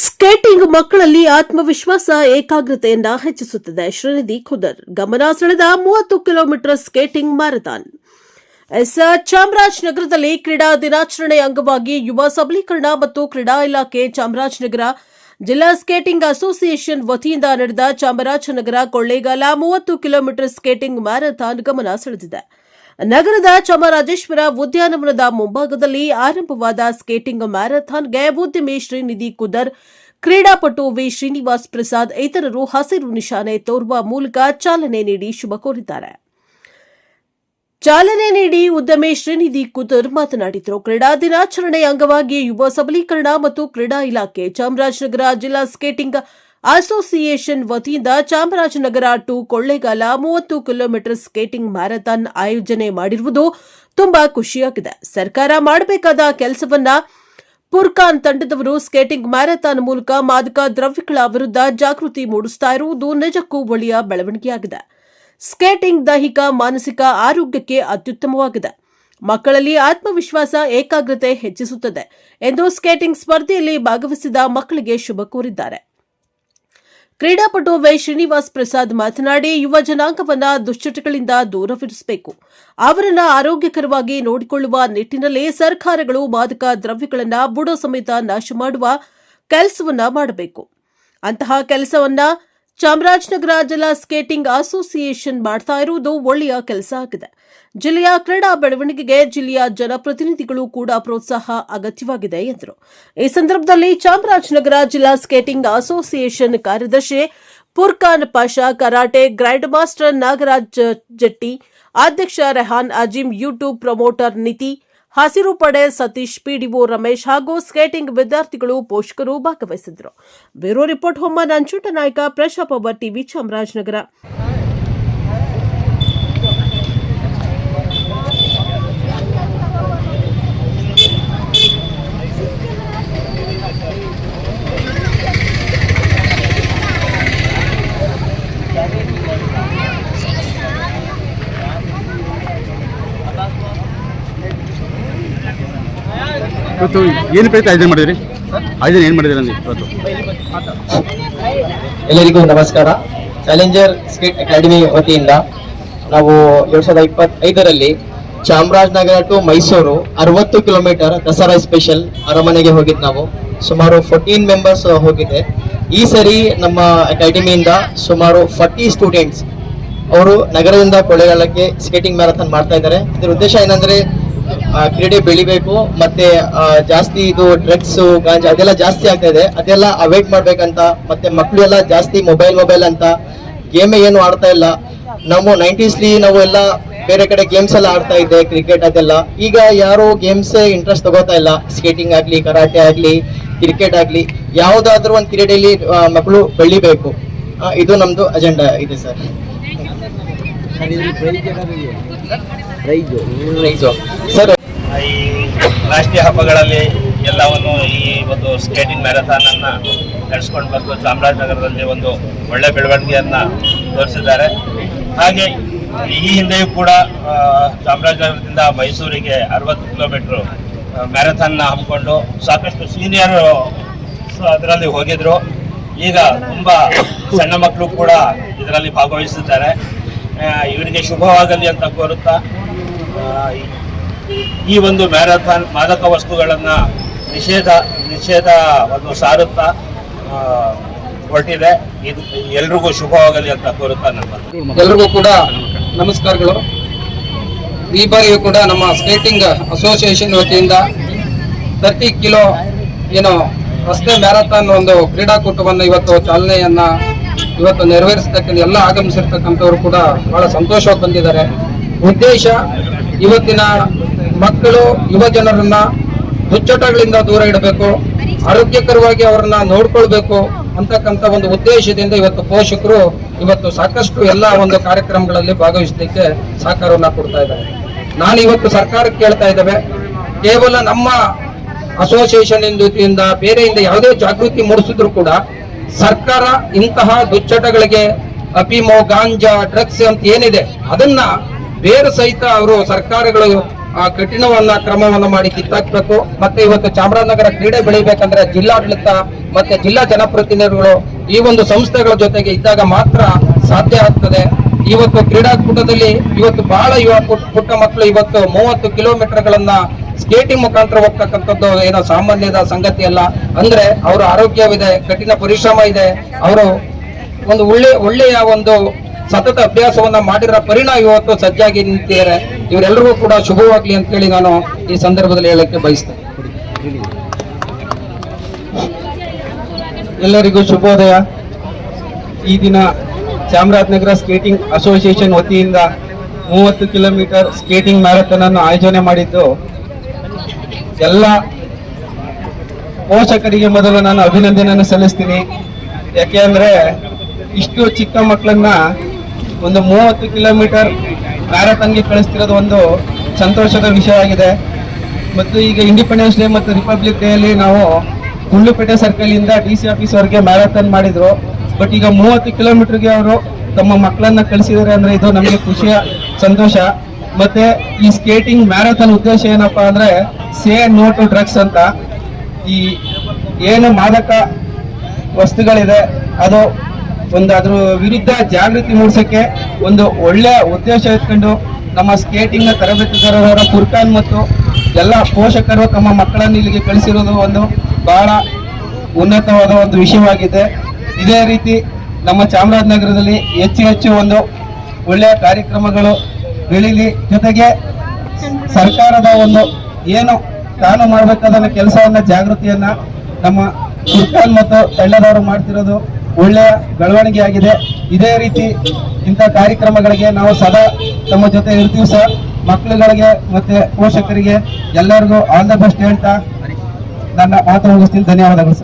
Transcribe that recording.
Skating ಮಕ್ಕಳಲ್ಲಿ ಆತ್ಮವಿಶ್ವಾಸ ಏಕಾಗ್ರತೆಯನ್ನ ಹೆಚ್ಚಿಸುತ್ತದೆ. ಶ್ರೀನಿಧಿ ಖುದರ್ ಗಮನ ಸೆಳೆದ ಮೂವತ್ತು ಕಿಲೋಮೀಟರ್ ಸ್ಕೇಟಿಂಗ್ ಮ್ಯಾರಥಾನ್. ಎಸ್ ಚಾಮರಾಜನಗರದಲ್ಲಿ ಕ್ರೀಡಾ ದಿನಾಚರಣೆ ಅಂಗವಾಗಿ ಯುವ ಸಬಲೀಕರಣ ಮತ್ತು ಕ್ರೀಡಾ ಇಲಾಖೆ ಚಾಮರಾಜನಗರ ಜಿಲ್ಲಾ ಸ್ಕೇಟಿಂಗ್ ಅಸೋಸಿಯೇಷನ್ ವತಿಯಿಂದ ನಡೆದ ಚಾಮರಾಜನಗರ ಕೊಳ್ಳೇಗಾಲ ಮೂವತ್ತು ಕಿಲೋಮೀಟರ್ ಸ್ಕೇಟಿಂಗ್ ಮ್ಯಾರಥಾನ್ ಗಮನ ಸೆಳೆದಿದೆ. ನಗರದ ಚಾಮರಾಜೇಶ್ವರ ಉದ್ಯಾನವನದ ಮುಂಭಾಗದಲ್ಲಿ ಆರಂಭವಾದ ಸ್ಕೇಟಿಂಗ್ ಮ್ಯಾರಥಾನ್ಗೆ ಉದ್ಯಮಿ ಶ್ರೀನಿಧಿ ಕುದರ್, ಕ್ರೀಡಾಪಟು ವಿ. ಶ್ರೀನಿವಾಸ್ ಪ್ರಸಾದ್ ಇತರರು ಹಸಿರು ನಿಶಾನೆ ತೋರುವ ಮೂಲಕ ಚಾಲನೆ ನೀಡಿ ಶುಭ ಕೋರಿದ್ದಾರೆ. ಚಾಲನೆ ನೀಡಿ ಉದ್ಯಮಿ ಶ್ರೀನಿಧಿ ಕುದರ್ ಮಾತನಾಡಿದರು. ಕ್ರೀಡಾ ದಿನಾಚರಣೆ ಅಂಗವಾಗಿ ಯುವ ಸಬಲೀಕರಣ ಮತ್ತು ಕ್ರೀಡಾ ಇಲಾಖೆ ಚಾಮರಾಜನಗರ ಜಿಲ್ಲಾ ಸ್ಕೇಟಿಂಗ್ ಅಸೋಸಿಯೇಷನ್ ವತಿಯಿಂದ ಚಾಮರಾಜನಗರ ಟು ಕೊಳ್ಳೇಗಾಲ ಮೂವತ್ತು ಕಿಲೋಮೀಟರ್ ಸ್ಕೇಟಿಂಗ್ ಮ್ಯಾರಥಾನ್ ಆಯೋಜನೆ ಮಾಡಿರುವುದು ತುಂಬಾ ಖುಷಿಯಾಗಿದೆ. ಸರ್ಕಾರ ಮಾಡಬೇಕಾದ ಕೆಲಸವನ್ನ ಪುರ್ಖಾನ್ ತಂಡದವರು ಸ್ಕೇಟಿಂಗ್ ಮ್ಯಾರಥಾನ್ ಮೂಲಕ ಮಾದಕ ದ್ರವ್ಯಗಳ ವಿರುದ್ಧ ಜಾಗೃತಿ ಮೂಡಿಸ್ತಾ ಇರುವುದು ನಿಜಕ್ಕೂ ಒಳ್ಳೆಯ ಬೆಳವಣಿಗೆಯಾಗಿದೆ. ಸ್ಕೇಟಿಂಗ್ ದೈಹಿಕ, ಮಾನಸಿಕ ಆರೋಗ್ಯಕ್ಕೆ ಅತ್ಯುತ್ತಮವಾಗಿದೆ. ಮಕ್ಕಳಲ್ಲಿ ಆತ್ಮವಿಶ್ವಾಸ, ಏಕಾಗ್ರತೆ ಹೆಚ್ಚಿಸುತ್ತದೆ ಎಂದು ಸ್ಕೇಟಿಂಗ್ ಸ್ಪರ್ಧೆಯಲ್ಲಿ ಭಾಗವಹಿಸಿದ ಮಕ್ಕಳಿಗೆ ಶುಭ ಕೋರಿದ್ದಾರೆ. ಕ್ರೀಡಾಪಟು ವೈ ಶ್ರೀನಿವಾಸ್ ಪ್ರಸಾದ್ ಮಾತನಾಡಿ, ಯುವ ಜನಾಂಗವನ್ನ ದುಶ್ಚಟಗಳಿಂದ ದೂರವಿರಿಸಬೇಕು. ಅವರನ್ನ ಆರೋಗ್ಯಕರವಾಗಿ ನೋಡಿಕೊಳ್ಳುವ ನಿಟ್ಟಿನಲ್ಲಿ ಸರ್ಕಾರಗಳು ಮಾದಕ ದ್ರವ್ಯಗಳನ್ನ ಬುಡ ಸಮೇತ ನಾಶ ಮಾಡುವ ಕೆಲಸವನ್ನ ಮಾಡಬೇಕು. ಅಂತಹ ಕೆಲಸವನ್ನ ಚಾಮರಾಜನಗರ ಜಿಲ್ಲಾ ಸ್ಕೇಟಿಂಗ್ ಅಸೋಸಿಯೇಷನ್ ಮಾಡ್ತಾ ಇರುವುದು ಒಳ್ಳೆಯ ಕೆಲಸ ಆಗಿದೆ. ಜಿಲ್ಲೆಯ ಕ್ರೀಡಾ ಬೆಳವಣಿಗೆಗೆ ಜಿಲ್ಲೆಯ ಜನಪ್ರತಿನಿಧಿಗಳು ಕೂಡ ಪ್ರೋತ್ಸಾಹ ಅಗತ್ಯವಾಗಿದೆ ಎಂದರು. ಈ ಸಂದರ್ಭದಲ್ಲಿ ಚಾಮರಾಜನಗರ ಜಿಲ್ಲಾ ಸ್ಕೇಟಿಂಗ್ ಅಸೋಸಿಯೇಷನ್ ಕಾರ್ಯದರ್ಶಿ Purkhan Pasha, karate grand master Nagaraj Jatti, ಅಧ್ಯಕ್ಷ ರೆಹಾನ್ ಅಜೀಂ ಯೂಟ್ಯೂಬ್ ಪ್ರಮೋಟರ್ ನಿತಿ ಹಸಿರು ಪಡೆ ಸತೀಶ್, ಪಿಡಿಒ ರಮೇಶ್ ಹಾಗೂ ಸ್ಕೇಟಿಂಗ್ ವಿದ್ಯಾರ್ಥಿಗಳು ಪೋಷಕರು ಭಾಗವಹಿಸಿದ್ರು ಬ್ಯೂರೋ ರಿಪೋರ್ಟ್ ಹೊಮ್ಮ ನಂಚುಟ ನಾಯಕ, ಪ್ರಶಾಪ್ ಟಿವಿ ಚಾಮರಾಜನಗರ. ಇವತ್ತು ಏನು ಪ್ರಯತ್ನ ಆಯೋಜನೆ ಮಾಡಿದ್ರಿ? ಆಯೋಜನೆ ಏನು ಮಾಡಿದ್ರಿ ಅಂದ್ರೆ ಇವತ್ತು? ಎಲ್ಲರಿಗೂ ನಮಸ್ಕಾರ. ಚಾಲೆಂಜರ್ ಸ್ಕೇಟ್ ಅಕಾಡೆಮಿ ವತಿಯಿಂದ ನಾವು ಎರಡ್ ಸಾವಿರದ ಇಪ್ಪತ್ತೈದರಲ್ಲಿ ಚಾಮರಾಜನಗರ ಟು ಮೈಸೂರು ಅರವತ್ತು ಕಿಲೋಮೀಟರ್ ದಸರಾ ಸ್ಪೆಷಲ್ ಅರಮನೆಗೆ ಹೋಗಿದ್ದು ನಾವು. ಸುಮಾರು ಫೋರ್ಟೀನ್ ಮೆಂಬರ್ಸ್ ಹೋಗಿದೆ. ಈ ಸರಿ ನಮ್ಮ ಅಕಾಡೆಮಿಯಿಂದ ಸುಮಾರು ಫಾರ್ಟಿ ಸ್ಟೂಡೆಂಟ್ಸ್ ಅವರು ನಗರದಿಂದ ಕೊಳ್ಳೆಗಾಲಕ್ಕೆ ಸ್ಕೇಟಿಂಗ್ ಮ್ಯಾರಥಾನ್ ಮಾಡ್ತಾ ಇದ್ದಾರೆ. ಇದರ ಉದ್ದೇಶ ಏನಂದ್ರೆ ಕ್ರೀಡೆ ಬೆಳಿಬೇಕು ಮತ್ತೆ ಜಾಸ್ತಿ ಇದು ಡ್ರಗ್ಸ್ ಗಾಂಜಾ ಅದೆಲ್ಲ ಜಾಸ್ತಿ ಆಗ್ತಾ ಇದೆ. ಅದೆಲ್ಲ ಅವಾಯ್ಡ್ ಮಾಡ್ಬೇಕಂತ ಮತ್ತೆ ಮಕ್ಕಳು ಎಲ್ಲ ಜಾಸ್ತಿ ಮೊಬೈಲ್ ಮೊಬೈಲ್ ಅಂತ ಗೇಮೇ ಏನು ಆಡ್ತಾ ಇಲ್ಲ. ನಾವು ನೈಂಟೀಸ್ಲಿ ನಾವು ಎಲ್ಲ ಬೇರೆ ಕಡೆ ಗೇಮ್ಸ್ ಎಲ್ಲ ಆಡ್ತಾ ಇದ್ದೆ ಕ್ರಿಕೆಟ್ ಅದೆಲ್ಲ. ಈಗ ಯಾರು ಗೇಮ್ಸ್ ಇಂಟ್ರೆಸ್ಟ್ ತಗೋತಾ ಇಲ್ಲ. ಸ್ಕೇಟಿಂಗ್ ಆಗ್ಲಿ ಕರಾಟೆ ಆಗ್ಲಿ ಕ್ರಿಕೆಟ್ ಆಗ್ಲಿ. ಯಾವ್ದಾದ್ರು ಒಂದು ಕ್ರೀಡೆಯಲ್ಲಿ ಆ, ಮಕ್ಕಳು ಬೆಳಿಬೇಕು. ಇದು ನಮ್ದು ಅಜೆಂಡಾ ಇದೆ ಸರ್ ಸರ್ ಈ ರಾಷ್ಟ್ರೀಯ ಹಬ್ಬಗಳಲ್ಲಿ ಎಲ್ಲವನ್ನು ಈ ಒಂದು ಸ್ಕೇಟಿಂಗ್ ಮ್ಯಾರಥಾನ್ ಅನ್ನ ನಡೆಸ್ಕೊಂಡು ಬಂದು ಚಾಮರಾಜನಗರದಲ್ಲಿ ಒಂದು ಒಳ್ಳೆ ಬೆಳವಣಿಗೆಯನ್ನ ತೋರಿಸಿದ್ದಾರೆ. ಹಾಗೆ ಈ ಹಿಂದೆಯೂ ಕೂಡ ಚಾಮರಾಜನಗರದಿಂದ ಮೈಸೂರಿಗೆ ಅರವತ್ತು ಕಿಲೋಮೀಟರ್ ಮ್ಯಾರಥಾನ್ನ ಹಮ್ಮಿಕೊಂಡು ಸಾಕಷ್ಟು ಸೀನಿಯರ್ ಅದರಲ್ಲಿ ಹೋಗಿದ್ರು. ಈಗ ತುಂಬಾ ಸಣ್ಣ ಮಕ್ಕಳು ಕೂಡ ಇದರಲ್ಲಿ ಭಾಗವಹಿಸಿದ್ದಾರೆ. ಇವರಿಗೆ ಶುಭವಾಗಲಿ ಅಂತ ಕೋರುತ್ತಾ ಈ ಒಂದು ಮ್ಯಾರಥಾನ್ ಮಾದಕ ವಸ್ತುಗಳನ್ನು ನಿಷೇಧ ನಿಷೇಧವನ್ನು ಸಾರುತ್ತಾ ಹೊರಟಿದೆ. ಇದು ಎಲ್ರಿಗೂ ಶುಭವಾಗಲಿ ಅಂತ ಕೋರುತ್ತಾ ನಮ್ಮ ಎಲ್ರಿಗೂ ಕೂಡ ನಮಸ್ಕಾರಗಳು. ಈ ಬಾರಿಯೂ ಕೂಡ ನಮ್ಮ ಸ್ಕೇಟಿಂಗ್ ಅಸೋಸಿಯೇಷನ್ ವತಿಯಿಂದ ತರ್ಟಿ ಕಿಲೋ ಏನು ರಸ್ತೆ ಮ್ಯಾರಥಾನ್ ಒಂದು ಕ್ರೀಡಾಕೂಟವನ್ನು ಇವತ್ತು ಚಾಲನೆಯನ್ನ ಇವತ್ತು ನೆರವೇರಿಸತಕ್ಕಂಥ ಎಲ್ಲ ಆಗಮಿಸಿರ್ತಕ್ಕಂಥವ್ರು ಕೂಡ ಬಹಳ ಸಂತೋಷವಾಗಿ ಬಂದಿದ್ದಾರೆ. ಉದ್ದೇಶ, ಇವತ್ತಿನ ಮಕ್ಕಳು, ಯುವ ಜನರನ್ನ ಹುಚ್ಚಟಗಳಿಂದ ದೂರ ಇಡಬೇಕು, ಆರೋಗ್ಯಕರವಾಗಿ ಅವರನ್ನ ನೋಡ್ಕೊಳ್ಬೇಕು ಅಂತಕ್ಕಂಥ ಒಂದು ಉದ್ದೇಶದಿಂದ ಇವತ್ತು ಪೋಷಕರು ಇವತ್ತು ಸಾಕಷ್ಟು ಎಲ್ಲ ಒಂದು ಕಾರ್ಯಕ್ರಮಗಳಲ್ಲಿ ಭಾಗವಹಿಸಲಿಕ್ಕೆ ಸಹಕಾರವನ್ನ ಕೊಡ್ತಾ ಇದ್ದಾರೆ. ನಾನು ಇವತ್ತು ಸರ್ಕಾರಕ್ಕೆ ಕೇಳ್ತಾ ಇದ್ದೇವೆ, ಕೇವಲ ನಮ್ಮ ಅಸೋಸಿಯೇಷನ್ ಇಂದ ಬೇರೆಯಿಂದ ಯಾವುದೇ ಜಾಗೃತಿ ಮೂಡಿಸಿದ್ರು ಕೂಡ ಸರ್ಕಾರ ಇಂತಹ ದುಚ್ಚಟಗಳಿಗೆ ಅಪಿಮೋ ಗಾಂಜಾ ಡ್ರಗ್ಸ್ ಅಂತ ಏನಿದೆ, ಅದನ್ನ ಬೇರೆ ಸಹಿತ ಅವರು ಸರ್ಕಾರಗಳು ಆ ಕಠಿಣವನ್ನ ಕ್ರಮವನ್ನು ಮಾಡಿ ಕಿತ್ತಾಕ್ಬೇಕು. ಮತ್ತೆ ಇವತ್ತು ಚಾಮರಾಜನಗರ ಕ್ರೀಡೆ ಬೆಳಿಬೇಕಂದ್ರೆ ಜಿಲ್ಲಾಡಳಿತ ಮತ್ತೆ ಜಿಲ್ಲಾ ಜನಪ್ರತಿನಿಧಿಗಳು ಈ ಒಂದು ಸಂಸ್ಥೆಗಳ ಜೊತೆಗೆ ಇದ್ದಾಗ ಮಾತ್ರ ಸಾಧ್ಯ ಆಗ್ತದೆ. ಇವತ್ತು ಕ್ರೀಡಾಕೂಟದಲ್ಲಿ ಇವತ್ತು ಬಹಳ ಯುವ ಪುಟ್- ಪುಟ್ಟ ಮಕ್ಕಳು ಇವತ್ತು ಮೂವತ್ತು ಕಿಲೋಮೀಟರ್ಗಳನ್ನ ಸ್ಕೇಟಿಂಗ್ ಮುಖಾಂತರ ಹೋಗ್ತಕ್ಕಂಥದ್ದು ಏನೋ ಸಾಮಾನ್ಯದ ಸಂಗತಿ ಅಲ್ಲ. ಅಂದ್ರೆ ಅವರ ಆರೋಗ್ಯವಿದೆ, ಕಠಿಣ ಪರಿಶ್ರಮ ಇದೆ. ಅವರು ಒಂದು ಒಳ್ಳೆ, ಒಳ್ಳೆಯ ಒಂದು ಸತತ ಅಭ್ಯಾಸವನ್ನ ಮಾಡಿರೋ ಪರಿಣಾಮ ಇವತ್ತು ಸಜ್ಜಾಗಿ ನಿಂತಿದ್ದಾರೆ. ಇವರೆಲ್ಲರಿಗೂ ಕೂಡ ಶುಭವಾಗ್ಲಿ ಅಂತ ಹೇಳಿ ನಾನು ಈ ಸಂದರ್ಭದಲ್ಲಿ ಹೇಳಕ್ಕೆ ಬಯಸ್ತೇನೆ. ಎಲ್ಲರಿಗೂ ಶುಭೋದಯ. ಈ ದಿನ ಚಾಮರಾಜನಗರ ಸ್ಕೇಟಿಂಗ್ ಅಸೋಸಿಯೇಷನ್ ವತಿಯಿಂದ ಮೂವತ್ತು ಕಿಲೋಮೀಟರ್ ಸ್ಕೇಟಿಂಗ್ ಮ್ಯಾರಥಾನ್ ಅನ್ನು ಆಯೋಜನೆ ಮಾಡಿದ್ದು ಎಲ್ಲ ಪೋಷಕರಿಗೆ ಮೊದಲು ನಾನು ಅಭಿನಂದನೆಯನ್ನು ಸಲ್ಲಿಸ್ತೀನಿ. ಯಾಕೆ ಅಂದರೆ ಇಷ್ಟು ಚಿಕ್ಕ ಮಕ್ಕಳನ್ನ ಒಂದು ಮೂವತ್ತು ಕಿಲೋಮೀಟರ್ ಮ್ಯಾರಥಾನ್ಗೆ ಕಳಿಸ್ತಿರೋದು ಒಂದು ಸಂತೋಷದ ವಿಷಯ ಆಗಿದೆ. ಮತ್ತು ಈಗ ಇಂಡಿಪೆಂಡೆನ್ಸ್ ಡೇ ಮತ್ತು ರಿಪಬ್ಲಿಕ್ ಡೇಯಲ್ಲಿ ನಾವು ಗುಂಡ್ಲುಪೇಟೆ ಸರ್ಕಲಿಂದ ಡಿ ಸಿ ಆಫೀಸ್ ವರೆಗೆ ಮ್ಯಾರಥಾನ್ ಮಾಡಿದರು. ಬಟ್ ಈಗ ಮೂವತ್ತು ಕಿಲೋಮೀಟರ್ಗೆ ಅವರು ತಮ್ಮ ಮಕ್ಕಳನ್ನ ಕಳಿಸಿದ್ದಾರೆ ಅಂದರೆ ಇದು ನಮಗೆ ಖುಷಿಯ ಸಂತೋಷ. ಮತ್ತೆ ಈ ಸ್ಕೇಟಿಂಗ್ ಮ್ಯಾರಥಾನ್ ಉದ್ದೇಶ ಏನಪ್ಪಾ ಅಂದ್ರೆ ಸೇ ನೋ ಟು ಡ್ರಗ್ಸ್ ಅಂತ. ಈ ಏನು ಮಾದಕ ವಸ್ತುಗಳಿದೆ, ಅದು ಒಂದು ಅದ್ರ ವಿರುದ್ಧ ಜಾಗೃತಿ ಮೂಡಿಸಕ್ಕೆ ಒಂದು ಒಳ್ಳೆಯ ಉದ್ದೇಶ ಇಟ್ಕೊಂಡು ನಮ್ಮ ಸ್ಕೇಟಿಂಗ್ನ ತರಬೇತುದಾರರ ಕುರ್ಕಾನ್ ಮತ್ತು ಎಲ್ಲ ಪೋಷಕರು ತಮ್ಮ ಮಕ್ಕಳನ್ನು ಇಲ್ಲಿಗೆ ಕಳಿಸಿರೋದು ಒಂದು ಬಹಳ ಉನ್ನತವಾದ ಒಂದು ವಿಷಯವಾಗಿದೆ. ಇದೇ ರೀತಿ ನಮ್ಮ ಚಾಮರಾಜನಗರದಲ್ಲಿ ಹೆಚ್ಚು ಹೆಚ್ಚು ಒಂದು ಒಳ್ಳೆಯ ಕಾರ್ಯಕ್ರಮಗಳು ಬೆಳೀಲಿ ಜೊತೆಗೆ ಸರ್ಕಾರದ ಒಂದು ಏನು ತಾನು ಮಾಡಬೇಕಾದ ಕೆಲಸವನ್ನ, ಜಾಗೃತಿಯನ್ನ ನಮ್ಮ ಸುಲ್ತಾನ್ ಮತ್ತು ತಂಡದವರು ಮಾಡ್ತಿರೋದು ಒಳ್ಳೆಯ ಬೆಳವಣಿಗೆ ಆಗಿದೆ. ಇದೇ ರೀತಿ ಇಂಥ ಕಾರ್ಯಕ್ರಮಗಳಿಗೆ ನಾವು ಸದಾ ತಮ್ಮ ಜೊತೆ ಇರ್ತೀವಿ ಸರ್. ಮಕ್ಕಳುಗಳಿಗೆ ಮತ್ತೆ ಪೋಷಕರಿಗೆ ಎಲ್ಲರಿಗೂ ಆಲ್ ದ ಬೆಸ್ಟ್ ಹೇಳ್ತಾ ನನ್ನ ಮಾತು ಮುಗಿಸ್ತೀನಿ. ಧನ್ಯವಾದಗಳು ಸರ್.